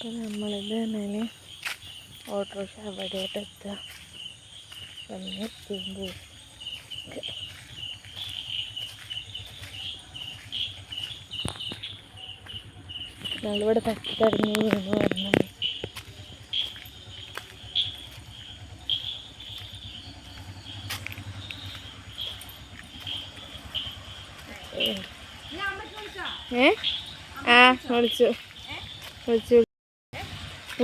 അപ്പം നമ്മളിത് തന്നെ ഓട്ടോറിക്ഷ അവിടെയായിട്ട് എത്തുക. വന്ന് എത്തുമ്പോൾ നമ്മളിവിടെ തട്ടി തടഞ്ഞു വീണ് വരണം. ഏ? ആ വിളിച്ചു. വിളിച്ചു.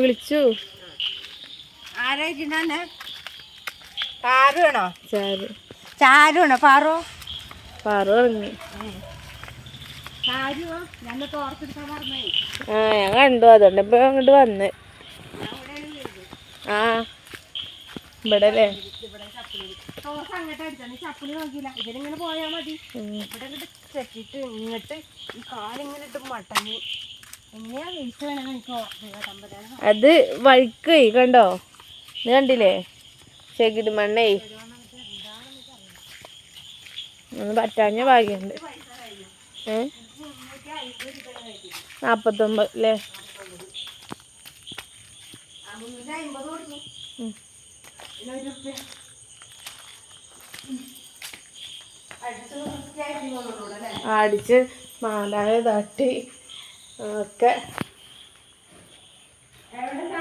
വിളിച്ചു. പാറുവാണോ? ചാരു. ചാരുവാണോ? പാറു? പാറു ഇറങ്ങി. ആ ഞാൻ കണ്ടു. അതുകൊണ്ട് ഇപ്പൊ അങ്ങോട്ട് വന്ന്. ആ ഇവിടെ അല്ലേ? അങ്ങോട്ട് അടിച്ചാൽ ചപ്പിളി നോക്കിയില്ല. ഇതിലിങ്ങനെ പോയാൽ മതി. ഇവിടെ ഇങ്ങോട്ട് തെറ്റിട്ട് ഇങ്ങോട്ട് ഈ കാലിങ്ങനെ ഇട്ട് മട്ടഞ്ഞ് അത് വഴിക്കേ കണ്ടോ? നീ കണ്ടില്ലേ? ശകിട് മണ്ണേ. ഒന്ന് പറ്റാഞ്ഞ ഭാഗ്യമുണ്ട് നാപ്പത്തൊമ്പത് അല്ലേ അടിച്ച് മാലാക തട്ടി. ഒക്കെ കൊണ്ട്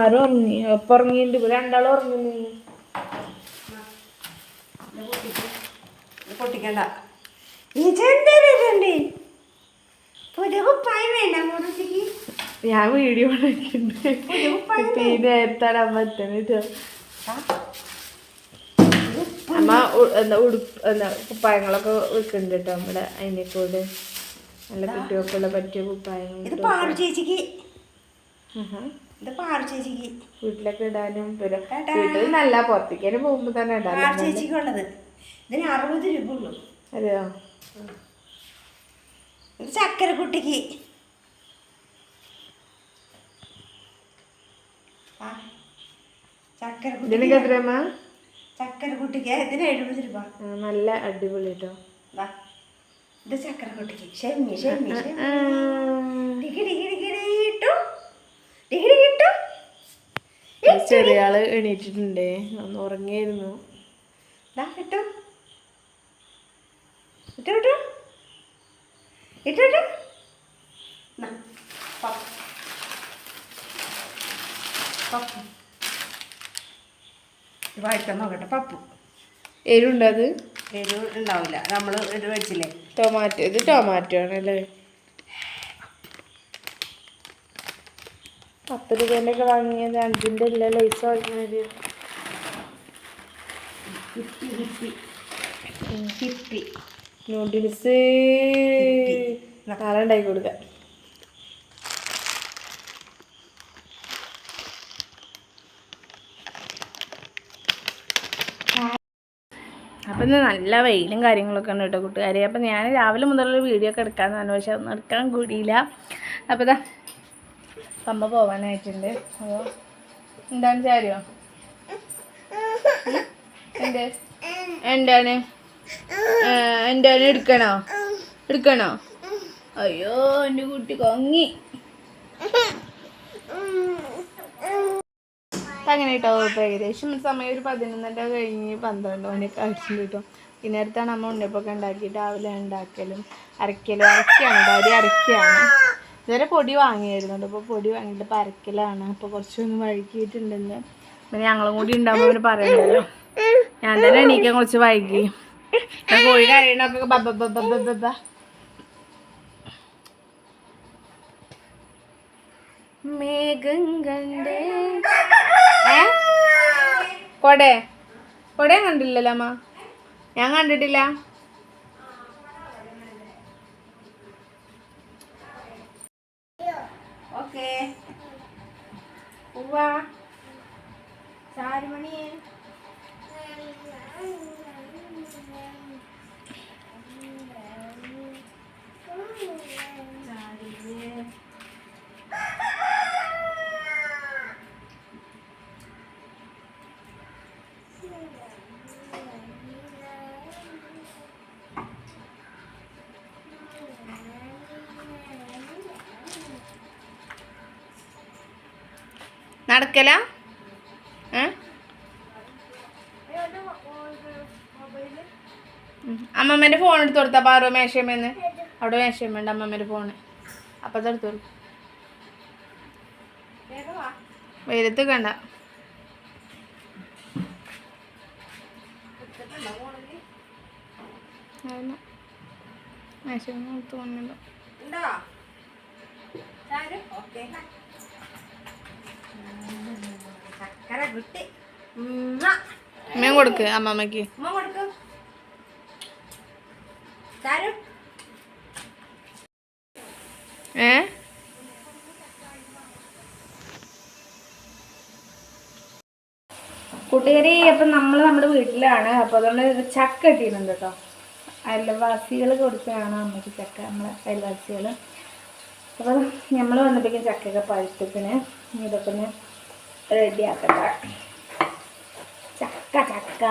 ആരും ഉറങ്ങി. ഒപ്പം ഉറങ്ങിയിട്ടുണ്ട് ഇപ്പൊ രണ്ടാളും ഉറങ്ങി പൊട്ടിക്കണ്ട. ഞാൻ വീഡിയോ ഉണ്ടാക്കിയിട്ടുണ്ട് നേരത്താണ് അമ്മ അമ്മ എന്താ ഉടുപ്പ് എന്താ കുപ്പായങ്ങളൊക്കെ വെക്കുന്നുണ്ട് കേട്ടോ നമ്മുടെ അതിനെ കൂടെ. നല്ല കുട്ടികൾക്കുള്ള പറ്റിയ കുപ്പായം ഇത് പാറു ചേച്ചിക്ക്. ഇത് പാറു ചേച്ചിക്ക്. വീട്ടിലൊക്കെ ഇടാനും വീട്ടിൽ നല്ല പുറത്തേക്കാനും പോകുമ്പോ തന്നെ പാറു ചേച്ചിക്കുള്ളത്. ഇതിന് അറുപത് രൂപ ഉള്ളൂ. അതെയോ? ഇത് ചക്കര കുട്ടിക്ക് ഇതിന് എഴുപത് രൂപ. നല്ല അടിപൊളി കേട്ടോ. ഇത് ചക്കര കുട്ടിക്ക് ഷെമ്മി ഷെമ്മി ഷെമ്മി ഡിഗി ഡിഗി ഡിഗി ഇട്ടു ഡിഗി ഡിഗി ചെറിയ ആൾ എണീറ്റിട്ടുണ്ട് ഒന്ന് ഉറങ്ങിയായിരുന്നു ഇട്ടോ ഇട്ടോ ഇട്ടു ഇട്ടു ഇട്ടു നാ, പപ്പ്. പപ്പ്. ഇത് വായിക്കാൻ നോക്കട്ടെ പപ്പു എരുണ്ട് അത് എരിവ് ഉണ്ടാവില്ല നമ്മൾ ഇത് വെച്ചില്ലേ? ടൊമാറ്റോ ഇത് ടൊമാറ്റോ ആണല്ലേ? പത്ത് രൂപേന്റെ ഒക്കെ വാങ്ങിയത് അഞ്ചിന്റെ ഇല്ല ലൈസ് വാങ്ങിയത്. ഹിപ്പി ഹിപ്പി ഹിപ്പി നൂഡിൽസ് നാളെ ഉണ്ടാക്കി കൊടുക്കാം. അപ്പം ഇന്ന് നല്ല വെയിലും കാര്യങ്ങളൊക്കെ ഉണ്ട് കേട്ടോ കൂട്ടുകാരെ. അപ്പം ഞാൻ രാവിലെ മുതലുള്ള വീഡിയോ ഒക്കെ എടുക്കാമെന്ന് പറഞ്ഞു. പക്ഷെ ഒന്നും എടുക്കാൻ കൂടിയില്ല. അപ്പോൾ ഇതാ അമ്മ പോവാനായിട്ടുണ്ട്. അപ്പോൾ എന്താണ് ചാരിയോ? എന്ത്? എന്താണ്? എന്താണ് എടുക്കണോ? എടുക്കണോ? അയ്യോ എന്റെ കുട്ടി കൊങ്ങി. അങ്ങനെ കേട്ടോ ഇപ്പോൾ ഏകദേശം സമയം ഒരു പതിനൊന്നര കഴിഞ്ഞ് പന്ത്രണ്ട് മണിയൊക്കെ ആയിട്ടുണ്ട് കേട്ടോ പിന്നെ അടുത്താണ് അമ്മ ഉണ്ണിയപ്പൊക്കെ ഉണ്ടാക്കി രാവിലെ ഉണ്ടാക്കലും അരക്കലും അരക്കാണ് ഡാരി അരക്കുകയാണ് ഇതുവരെ പൊടി വാങ്ങിയായിരുന്നു അപ്പോൾ പൊടി വാങ്ങിയിട്ട് ഇപ്പോൾ അരക്കലാണ്. അപ്പോൾ കുറച്ചൊന്ന് വഴുക്കിയിട്ടുണ്ടെന്ന് പിന്നെ ഞങ്ങളും കൂടി ഉണ്ടാകുമ്പോൾ അവർ പറയണ്ടല്ലോ ഞാൻ തന്നെ എണീക്കാൻ കുറച്ച് വൈകി. കോഴി കരയണൊക്കെ ബബ ബബ മേഘം കണ്ടേ കൊടേ. കൊടയും കണ്ടില്ലല്ലോ അമ്മ. ഞാൻ കണ്ടിട്ടില്ല. ഓക്കെ. ഉവ്വാ. ചാരുമണി. ചാരുമണി നടക്കല? അമ്മമ്മേന്റെ ഫോൺ എടുത്ത് കൊടുത്താ. പാറോ മേശയമ്മേന്ന് അവിടെ മേശയമ്മേണ്ട് അമ്മമ്മേന്റെ ഫോണ് അപ്പൊ അതെടുത്തു വെയിലത്ത് കണ്ട ഉണ്ടോ? ഓക്കെ ചക്കര കിട്ടി. ഉമ്മ. അമ്മയും കൊടുക്ക് അമ്മമ്മക്ക് ഏ? കൂട്ടുകാരി അപ്പം നമ്മൾ നമ്മുടെ വീട്ടിലാണ്. അപ്പോൾ അതുകൊണ്ട് ചക്ക കിട്ടിയിട്ടുണ്ട് കേട്ടോ. അയൽവാസികൾ കൊടുത്തതാണ് അമ്മയ്ക്ക് ചക്ക നമ്മളെ അയൽവാസികൾ അപ്പോൾ നമ്മൾ വന്നപ്പോഴേക്കും ചക്കയൊക്കെ പഴുത്തത്തിന് ഇതൊക്കെ ഒന്ന് റെഡിയാക്കട്ടെ ചക്ക ചക്ക.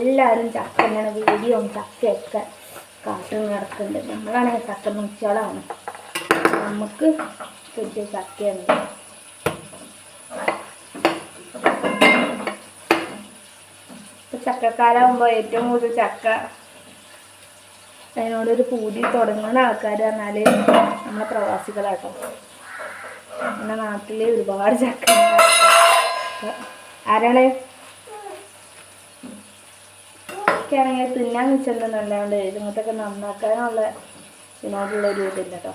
എല്ലാവരും ചക്ക തന്നെയാണ് വീഡിയോയും ചക്കയൊക്കെ കാട്ടും നടക്കുന്നുണ്ട് നമ്മളാണെങ്കിൽ ചക്ക മുച്ചോളാണ് നമുക്ക് കിട്ടിയ ചക്കയുണ്ട്. ചക്കക്കാലാവുമ്പോൾ ഏറ്റവും കൂടുതൽ ചക്ക അതിനോടൊരു പൂതി തുടങ്ങുന്ന ആൾക്കാർ പറഞ്ഞാൽ നമ്മളെ പ്രവാസികളാട്ടോ. നമ്മുടെ നാട്ടിൽ ഒരുപാട് ചക്ക. ആരാണ്? എനിക്കാണെങ്കിൽ തിന്നാൻ വെച്ചിട്ടുണ്ടെന്നല്ലാണ്ട് ഇതുങ്ങത്തൊക്കെ നന്നാക്കാനുള്ള ഇതിനോടുള്ള ഒരു ഇതില്ല കേട്ടോ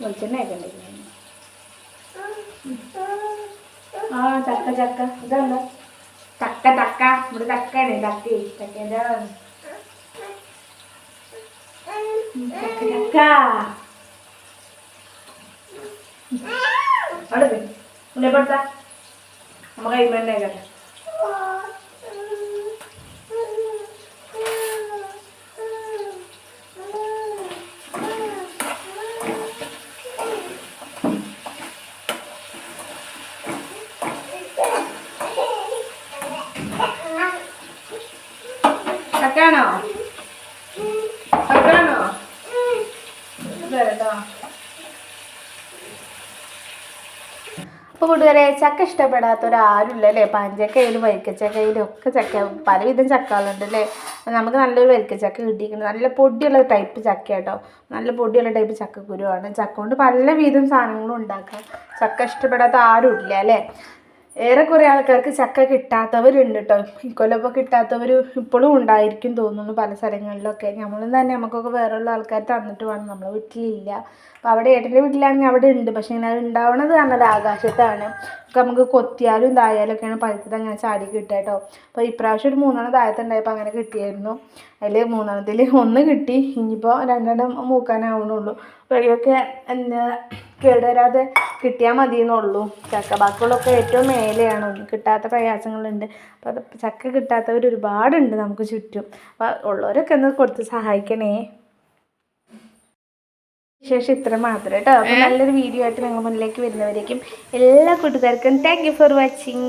വെളിച്ചെണ്ണ ഒക്കെ ഉണ്ട് ആ ചക്ക ചക്ക. ഇതല്ല ചക്ക ചക്ക. ഇവിടെ ചക്കയാണ്. ചക്ക ചക്കേന്റെ ചക്ക അവിടെ കേട്ടെ. അപ്പോൾ കൂട്ടുകാരെ ചക്ക ഇഷ്ടപ്പെടാത്തവരാരുമില്ല അല്ലേ? പഞ്ചക്കയിലും വരിക്കച്ചക്കയിലും ഒക്കെ ചക്ക പലവിധം ചക്കകളുണ്ട് അല്ലേ? നമുക്ക് നല്ലൊരു വരിക്കച്ചക്ക കിട്ടിയിരിക്കുന്നത് നല്ല പൊടിയുള്ള ടൈപ്പ് ചക്ക കേട്ടോ. നല്ല പൊടിയുള്ള ടൈപ്പ് ചക്കക്കുരുവാണ്. ചക്ക കൊണ്ട് പലവിധം സാധനങ്ങളും ഉണ്ടാക്കാം. ചക്ക ഇഷ്ടപ്പെടാത്ത ആരും ഇല്ല അല്ലേ? ഏറെ കുറേ ആൾക്കാർക്ക് ചക്ക കിട്ടാത്തവരുണ്ട് കേട്ടോ ഇക്കൊല്ലപ്പോൾ കിട്ടാത്തവർ ഇപ്പോഴും ഉണ്ടായിരിക്കും തോന്നുന്നു പല സ്ഥലങ്ങളിലൊക്കെ. നമ്മൾ തന്നെ നമുക്കൊക്കെ വേറെയുള്ള ആൾക്കാർ തന്നിട്ട് വേണം. നമ്മളെ വീട്ടിലില്ല. അപ്പോൾ അവിടെ ഏട്ടന്റെ വീട്ടിലാണെങ്കിൽ അവിടെ ഉണ്ട്. പക്ഷെ ഇങ്ങനെ അത് ഉണ്ടാവണത് പറഞ്ഞത് ആകാശത്താണ്. നമുക്ക് കൊത്തിയാലും ഇതായാലും ഒക്കെയാണ് പഴുത്തത് അങ്ങനെ ചാടി കിട്ടുക കേട്ടോ അപ്പോൾ ഇപ്രാവശ്യം ഒരു മൂന്നെണ്ണം താഴത്തുണ്ടായപ്പോൾ അങ്ങനെ കിട്ടിയായിരുന്നു. അതിൽ മൂന്നെണ്ണത്തിൽ ഒന്ന് കിട്ടി. ഇനിയിപ്പോൾ രണ്ടെണ്ണം മൂക്കാനാവണുള്ളൂ. വഴിയൊക്കെ എന്താ കേടുവരാതെ കിട്ടിയാൽ മതി എന്നുള്ളൂ ചക്ക ബാക്കിയുള്ളൊക്കെ ഏറ്റവും മേലെയാണ്. ഒന്നും കിട്ടാത്ത പ്രയാസങ്ങളുണ്ട്. അപ്പോൾ അത് ചക്ക കിട്ടാത്തവർ ഒരുപാടുണ്ട് നമുക്ക് ചുറ്റും. അപ്പോൾ ഉള്ളവരൊക്കെ ഒന്ന് കൊടുത്ത് സഹായിക്കണേ. ശേഷം ഇത്ര മാത്രം കേട്ടോ അപ്പോൾ നല്ലൊരു വീഡിയോ ആയിട്ട് ഞങ്ങൾ മുന്നിലേക്ക് വരുന്നവരേക്കും എല്ലാ കൂട്ടുകാർക്കും താങ്ക് യു ഫോർ വാച്ചിങ്